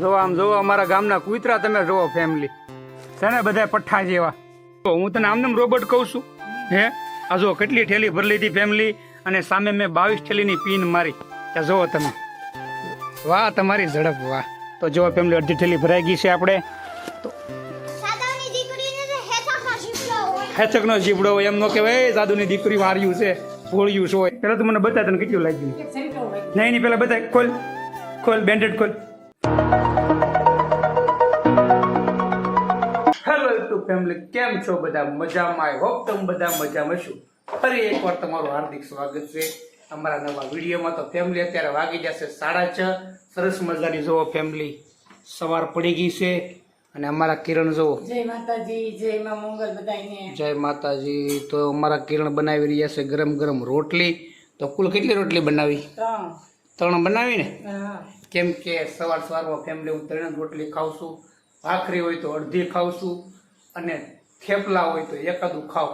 જો આમ જોવો અમારા ગામના કૂતરા તમે જોવો ફેમિલી છે ને બધા પઠ્ઠા જેવા. તો હું તને આમને રોબોટ કહું છું હે? આ જો કેટલી ઠેલી ભરી લીધી ફેમિલી અને સામે મેં બાવીસ ઠેલીની પીન મારી. ત્યાં જુઓ તમે. વાહ તમારી ઝડપ વાહ. તો જો ફેમિલી અડધી ઠેલી ભરાઈ ગઈ છે આપણે. તો હેચકનો જીવડો એમ નો કહેવાય સાધુની જાદુની દીકરી વાર્યું છે ભોળ્યું છે. પેલા તું મને બતા તને કેટલું લાગ્યું. નહીં નહીં પેલા બતા ખોલ ખોલ બેન્ડેડ ખોલ. હેલો યુટ્યુબ ફેમિલી કેમ છો બધા? મજામાં? આઈ હોપ તમે બધા મજામાં છો. ફરી એકવાર તમારું હાર્દિક સ્વાગત છે. અમારા નવા વિડીયોમાં તો ફેમિલી અત્યારે વાગી જશે સાડા છ. સરસ મજાની જોવો ફેમિલી સવાર પડી ગઈ છે અને અમારા કિરણ જોવો જય માતાજી જય માં મંગલ બધાને જય માતાજી. તો અમારા કિરણ બનાવી રહ્યા છે ગરમ ગરમ રોટલી. તો કુલ કેટલી રોટલી બનાવી? ત્રણ. ત્રણ બનાવી ને કેમ કે સવાર સવારમાં ફેમિલી હું ત્રણ રોટલી ખાઉં છું. ભાખરી હોય તો અડધી ખાઉં છું અને થેપલા હોય તો એકાદું ખાવ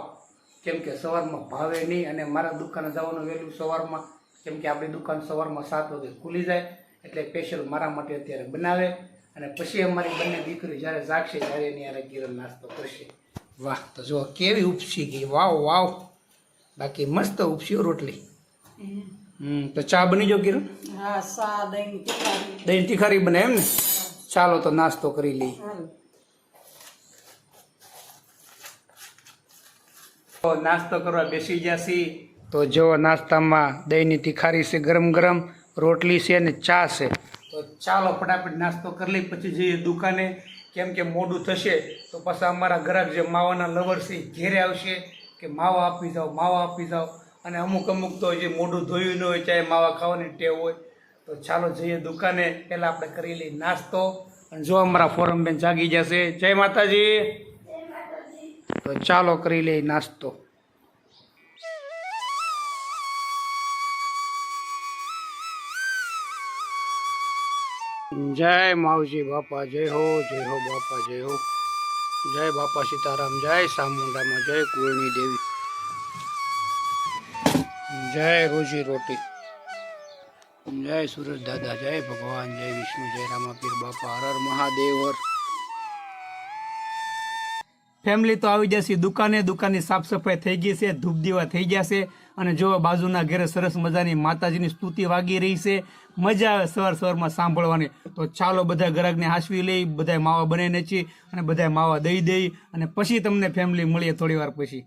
કેમ કે સવારમાં ભાવે નહીં અને મારા દુકાને જવાનું વહેલું સવારમાં. કેમ કે આપણી દુકાન સવારમાં સાત વાગે ખુલી જાય એટલે સ્પેશિયલ મારા માટે અત્યારે બનાવે. અને પછી અમારી બંને દીકરી જ્યારે જાગશે ત્યારે એની યારે ગીરો નાસ્તો કરશે. વાહ, તો જો કેવી ઉપસી ગઈ. વાવ વાવ. બાકી મસ્ત ઉપસ્યો રોટલી. હમ તો ચા બની જો કિરણ? હા સા દહીં તીખારી. દહીં તીખારી બને એમ ને? ચાલો તો નાસ્તો કરી લઈએ. તો નાસ્તો કરવા બેસી જશી તો જો નાસ્તામાં દહીંની તીખારી છે ગરમ ગરમ રોટલી છે અને ચા છે. તો ચાલો ફટાફટ નાસ્તો કરી લઈ પછી જઈએ દુકાને. કેમ કે મોડું થશે તો પછી અમારા ગ્રાહક જે માવાના લવર છે ઘેરે આવશે કે માવા આપી જાઓ માવા આપી જાઓ. અને અમુક અમુક તો જે મોઢું ધોયું ન હોય ચાહે માવા ખાવાની ટેવ હોય, તો ચાલો જઈએ દુકાને. પહેલાં આપણે કરી લઈએ નાસ્તો. અને જો અમારા ફોરમ બેન જાગી જશે. જય માતાજી. તો ચાલો કરી લઈએ નાસ્તો. જય માવજી બાપા, જય હો જય હો બાપા, જય હો. જય બાપા સીતારામ, જય સામુંડામાં, જય કુળની દેવી. જય રોજી રોટી. જય સુરજ દાદા, જય ભગવાન, જય વિષ્ણુ, જય રામાપીર બાપા, હર મહાદેવ, હર. ફેમિલી તો આવી જશે, દુકાને દુકાનની સાફ સફાઈ થઈ ગઈ છે, ધૂપ દીવા થઈ જશે અને જો બાજુના ઘરે સરસ મજાની માતાજીની સ્તુતિ વાગી રહી છે, મજા આવે સવાર સવારમાં સાંભળવાની. તો ચાલો બધા ગ્રાહકને હાંસવી લઈ બધા માવા બનાવીને છીએ અને બધા માવા દઈ દઈ, અને પછી તમને ફેમિલી મળીએ થોડી વાર પછી.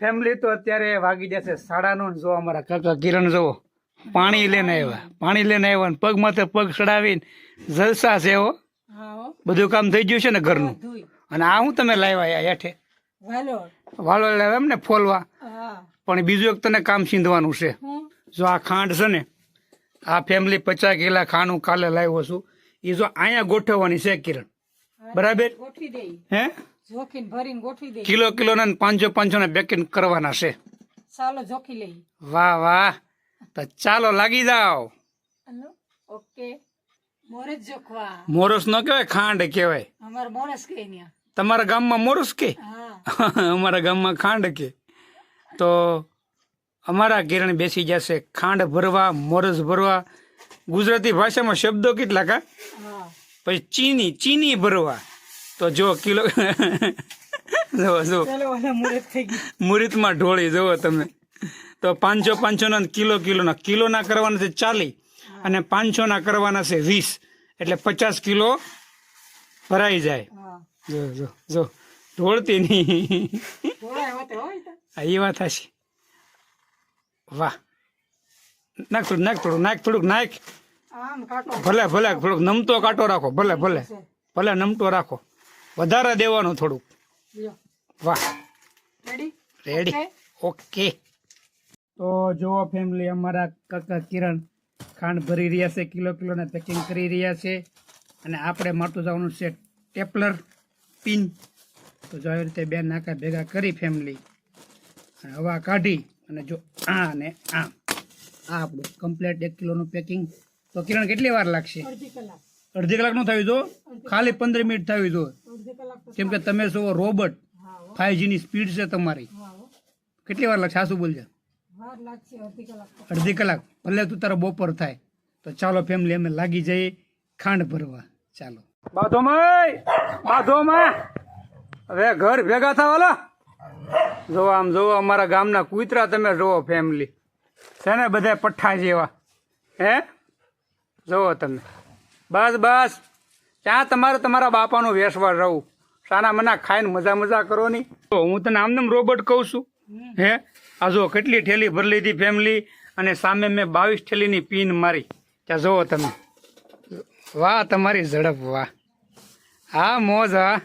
ફેમિલી તો અત્યારે વાગી જશે. સાડા નો જો અમારા કાકા કિરણ જુઓ પાણી લઈને આવ્યા. પાણી લઈને આવ્યા ને પગ માથે પગ ચડાવીને જલસા છે હો. બધું કામ થઈ ગયું છે ને ઘરનું. અને આ હું તમે લાવ્યા હેઠે. વાળો લાવ્યા એમ ને ફોલવા. પણ બીજું એક તને કામ સીંધવાનું છે. જો આ ખાંડ છે ને આ ફેમિલી પચાસ કિલા ખાંડ હું કાલે લાવ્યો છું. એ જો અહીંયા ગોઠવવાની છે કિરણ. બરાબર? હે? જોખીને ભરીને ગોઠવી દે. કિલો કિલો ને પાંચસો પાંચસો ને પેકિંગ કરવાના છે. ચાલો જોખી લઈ વાહ વાહ. તો ચાલો લાગી જાઓ. ઓકે. મોરસ જોખવા મોરસ નો કહેવાય ખાંડ કહેવાય. અમારે મોરસ કે તમારા ગામમાં મોરસ કે? અમારા ગામમાં ખાંડ કે. તો અમારા કિરણ બેસી જશે ખાંડ ભરવા મોરસ ભરવા. ગુજરાતી ભાષામાં શબ્દો કેટલા કા પછી ચીની ચીની ભરવા. તો જો કિલો જુઓ જો. ચાલો ઓલા મોરસ થઈ ગઈ. મુહૂર્તમાં ઢોળી જુઓ તમે. તો પાંચસો પાંચસોના ને કિલો કિલોના. કિલોના કરવાના છે ચાલી અને પાંચસોના કરવાના છે વીસ. એટલે પચાસ કિલો ભરાઈ જાય. જો જો જો. ઢોળતી નહીં. એ વાત હશે વાહ. નાખ થોડું નાખ થોડું નાખ થોડુંક નાખ. ભલે ભલે થોડુંક નમતો કાંટો રાખો. ભલે ભલે. ભલે નમતો રાખો. વધારે દેવાનું થોડુંક. વાહ. રેડી રેડી ઓકે તો જુઓ ફેમિલી અમારા કાકા કિરણ ખાંડ ભરી રહ્યા છે કિલો કિલોને પેકિંગ કરી રહ્યા છે. અને આપણે માટું જવાનું છે ટેપલર પિન. તો જો આવી રીતે બે નાકા ભેગા કરી ફેમિલી અને હવા કાઢી અને જો આ અને આ. આ આપણું કમ્પ્લેટ એક કિલોનું પેકિંગ તો કિરણ કેટલી વાર લાગશે? અડધી કલાક. અડધી કલાકનું થયું જો ખાલી પંદર મિનિટ થયું જો કલાક કેમ કે તમે છો રોબોટ. હા હો ફાઈવ જીની સ્પીડ છે તમારી. કેટલી વાર લાગશે? શું બોલશે અડધી કલાક. કલાક ભલે તું તારો બપોર થાય. તો ચાલો ફેમિલી અમે લાગી જઈએ ખાંડ ભરવા. ચાલો. બાધોમાં બાધોમાં હવે ઘર ભેગા થવાલા જોવા આમ જોવો અમારા ગામના કૂતરા તમે જોવો ફેમિલી છે ને, બધા પઠ્ઠા જેવા. હે? જોવો તમે. બસ બસ. ત્યાં તમારે તમારા બાપાનું વેસવા રહું. સાના મના ખાઈને મજા મજા કરો નહીં તો હું તને આમનેમ રોબોટ કહું છું હે? આ જો કેટલી ઠેલી ભરી લીધી ફેમિલી અને સામે મેં બાવીસ ઠેલીની પીન મારી. ત્યાં જુઓ તમે. વાહ તમારી ઝડપ વાહ. હા મોજ હા.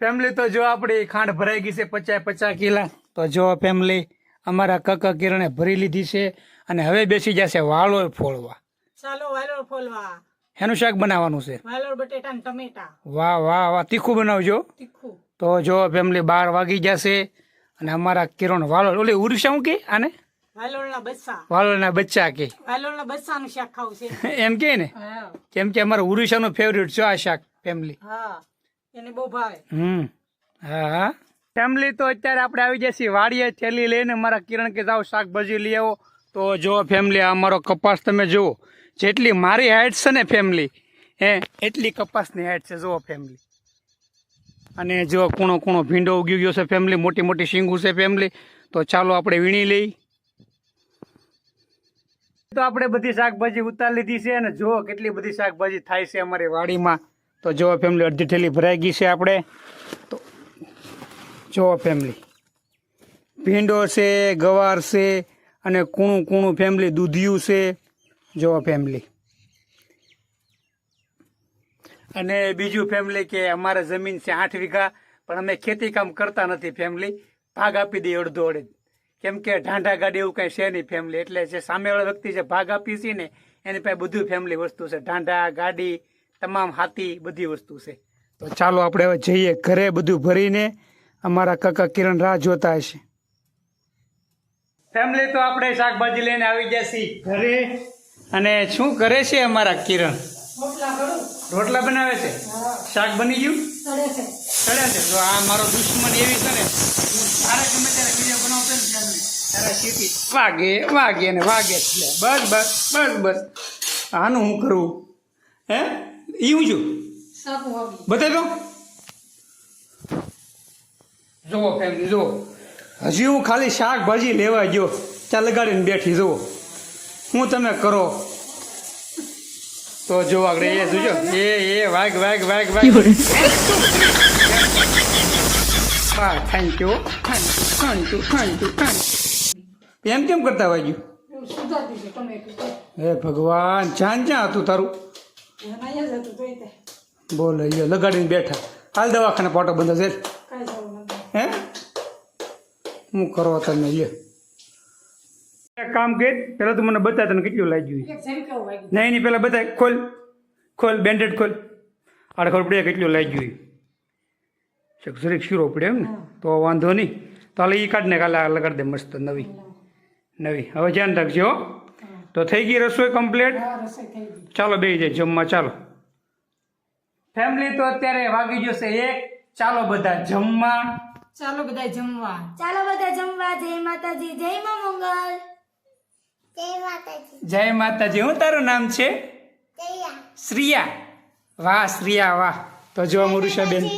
ફેમિલી તો જો આપણી ખાંડ ભરાઈ ગઈ છે પચાસ પચાસ કિલા. તો જો ફેમિલી અમારા કકા કિરણે ભરી લીધી છે અને હવે બેસી જશે વાળો ફોડવા. ચાલો વાલોર ફોલવા. એનું શાક બનાવવાનું છે? વાલોર બટેટા ને ટમેટા. વાહ વાહ વાહ તીખું બનાવજો. તીખું. તો જો ફેમિલી બાર વાગી જશે અને અમારા કિરણ વાલોર ઓલી ઉર્ષા હું કે આને? વાલોળના બચ્ચા. કે. વાલોરના બસ્સાનું શાક ખાવું છે. એમ કે ને? કેમ કે અમારા ઉર્ષાનું ફેવરેટ છે આ શાક ફેમિલી હા. એને બહુ ભાવે. હમ. હા હા. ફેમિલી તો અત્યારે આપણે આવી જઈએ વાડીએ થેલી લઈને. મારા કિરણ કે જાઓ શાકભાજી લઈ આવો. તો જો ફેમિલી આ અમારો કપાસ તમે જુઓ. જેટલી મારી હાઈટ છે ને ફેમિલી એ એટલી કપાસની હાઈટ છે, જુઓ ફેમિલી અને જો કૂણો કૂણો ભીંડો ઉગી ગયો છે ફેમિલી મોટી મોટી શીંગું છે ફેમિલી તો ચાલો આપણે વીણી લઈ. તો આપણે બધી શાકભાજી ઉતારી લીધી છે અને જુઓ કેટલી બધી શાકભાજી થાય છે અમારી વાડીમાં. તો જુઓ ફેમિલી અડધી ઠેલી ભરાઈ ગઈ છે આપણે. તો જુઓ ફેમિલી ભીંડો છે, ગવાર છે અને કૂણું કૂણું ફેમિલી દૂધિયું છે. જો ફેમિલી અને બીજું ફેમિલી કે અમારે જમીન છે આઠ વીઘા પણ અમે ખેતી કામ કરતા નથી ફેમિલી ભાગ આપી દઈએ અડધો અડધ કેમ કે ઢાંઢા ગાડી એવું કાંઈ છે નહીં ફેમિલી એટલે જે સામેવાળા વ્યક્તિ જે ભાગ આપી છે ને એની પાસે બધું ફેમિલી વસ્તુ છે. ઢાંઢા ગાડી તમામ હાથી બધી વસ્તુ છે. તો ચાલો આપણે હવે જઈએ ઘરે બધું ભરીને. અમારા કાકા કિરણ રાહ જોતા હશે. ફેમિલી તો આપણે શાકભાજી લઈને આવી જશે ઘરે. અને શું કરે છે અમારા કિરણ? રોટલા બનાવે છે? શાક બની ગયું? ચડે છે. તો આ મારો દુશ્મન એવી છે ને તારે ગમે ત્યારે વીડિયો બનાવતો ને સીટી વાગે વાગે ને વાગે જ બસ બસ બસ બસ. આનું હું કરું? હે? ઈ હું છું? બતાવી દો જુઓ ફેમિલી જુઓ. હજી હું ખાલી શાકભાજી લેવા ગયો. ત્યાં લગાડીને બેઠી જુઓ. હું તમે કરો. તો જો આગળ એ જોજો. એ એ વાગ વાગ વાગ વાગ હા thank you thank you thank you thank you એમ કેમ કરતા ટમેટું હે ભગવાન જ્યાં જ્યાં હતું તારું? બોલ અહીંયા લગાડીને બેઠા. હાલ દવાખાને પાટો બંધ છે હે? હું કરો તમે એક કામ કર પેલા તું મને બતા તને કેટલું લાગ્યું એક નહીં નહીં પેલા બતા ખોલ ખોલ બેન્ડેડ ખોલ. આડ ખબર પડે કેટલું લાગ્યું છે. જરીક શીરો પડે એમ ને તો વાંધો નહીં. તો હાલ એ કાઢને કાલે આ લગાડી દે મસ્ત નવી. નવી. હવે ધ્યાન રાખજો હો. તો થઈ ગઈ રસોઈ કમ્પ્લીટ ચાલો બે જાય જમવા ચાલો. ફેમિલી તો અત્યારે વાગી જશે એક. ચાલો બધા જમવા. ચાલો બધા જમવા. ચાલો બધા જમવા. જય માતાજી જય મા મંગલ. જય માતાજી. હું તારું નામ છે? શ્રીયા. વાહ શ્રિયા વાહ. તો જો મુરુષાબેન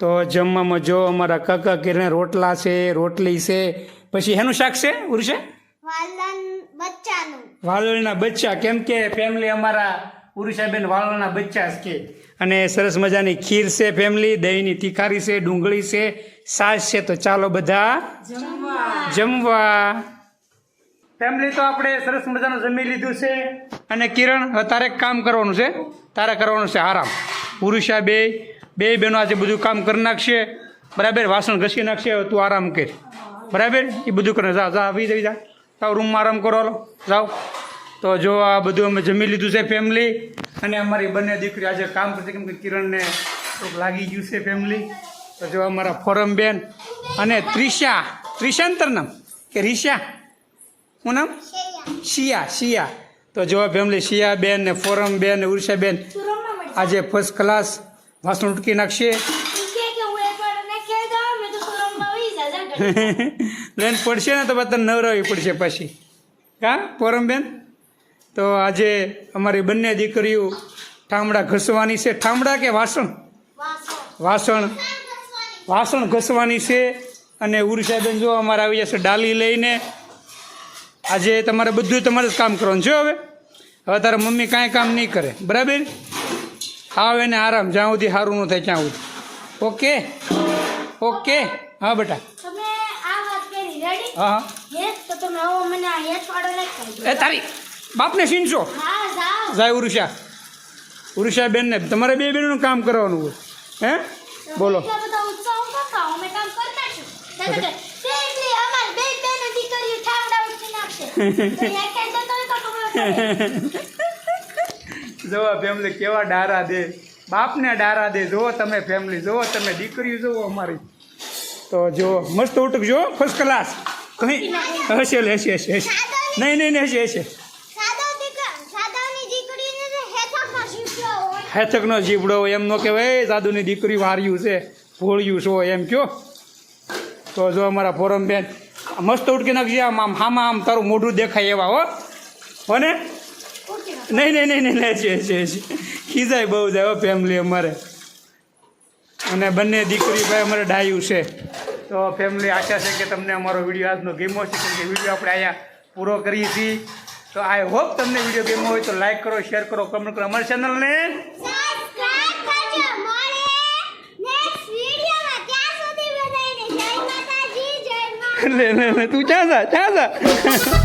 તો જમવામાં જો અમારા કક કિરણ રોટલા છે રોટલી છે પછી એનું શાક છે ઉરુષા? વાલના બચ્ચા. કેમ કે ફેમિલી અમારા ઉરુષાબેન વાલના બચ્ચા કે. અને સરસ મજાની ખીર છે ફેમિલી દહીંની તિખારી છે ડુંગળી છે સાસ છે તો ચાલો બધા જમવા. ફેમિલી તો આપણે સરસ મજાનું જમી લીધું છે અને કિરણ તારે કામ કરવાનું છે. તારે કરવાનું છે આરામ. પુરુષા બે બે બહેનો આજે બધું કામ કરી નાખશે. બરાબર વાસણ ઘસી નાખશે તું આરામ કર. બરાબર? એ બધું કરે જા જા આવી જઈ જા. જાઓ રૂમમાં આરામ કરો લો જાઓ. તો જો આ બધું અમે જમી લીધું છે ફેમિલી અને અમારી બંને દીકરી આજે કામ કરતી કેમ કે કિરણને થોડુંક લાગી ગયું છે ફેમિલી તો જો અમારા ફોરમ બેન અને ત્રિષા, ત્રિષાંતર નામ? કે રીષા? શું નામ? શિયા શિયા. તો જો ફેમિલી શિયા બેન ને ફોરમ બેન ને ઉર્ષા બેન આજે ફર્સ્ટ ક્લાસ વાસણ ઉટકી નાખશે. લઈને પડશે ને તો બધા નવરાવી પડશે પછી. કા? ફોરમ બેન? તો આજે અમારી બંને દીકરીઓ ઠામડા ઘસવાની છે. ઠામડા કે વાસણ? વાસણ. વાસણ ઘસવાની છે અને ઉર્ષાબેન જો અમારે આવી જશે ડાલી લઈને. આજે તમારે બધું તમારે જ કામ કરવાનું. છે હવે. હવે તારા મમ્મી કાંઈ કામ નહીં કરે. બરાબર? આવે એને આરામ. જ્યાં સુધી સારું ન થાય ત્યાં સુધી. ઓકે? ઓકે? હા બેટા. હા હા. એ તારી. બાપને જાઓ. જાય ઉરુષા. ઉરુષા બેનને તમારે બે બેનનું કામ કરવાનું હોય. હે? બોલો. જુઓ ફેમિલી કેવા ડારા દે. બાપને ડારા દે. જુઓ તમે ફેમિલી જુઓ તમે દીકરીઓ જુઓ અમારી. તો જુઓ મસ્ત ઉટકજો ફર્સ્ટ ક્લાસ કઈ હશે હશે હશે હશે. નહીં નહીં નહીં હશે હશે સાદા દીકરા સાદાની દીકરીને તો હેઠા હેથકનો જીવડો એમ નો કહેવાય. સાધુની દીકરી વાર્યું છે, ભોળ્યું છો એમ કયો. તો જો અમારા ફોરમ બેન, મસ્ત ઉડકી નાખજે આમ આમ, હામાં આમ, તારું મોઢું દેખાય એવા, હો. ને નહીં નહીં નહીં નહીં છે છે છે ખીજાય બહુ જાય, હો ફેમિલી અમારે. અને બંને દીકરી ભાઈ અમારે ડાયું છે. તો ફેમિલી આશા છે કે તમને અમારો વીડિયો આજનો ગેમો છે કેમ કે વીડિયો આપણે અહીંયા પૂરો કરીએ છીએ. તો આઈ હોપ તમને વીડિયો ગમ્યો હોય તો લાઈક કરો શેર કરો કમેન્ટ કરો. અમારી ચેનલને લે લે તું ચાસા જા?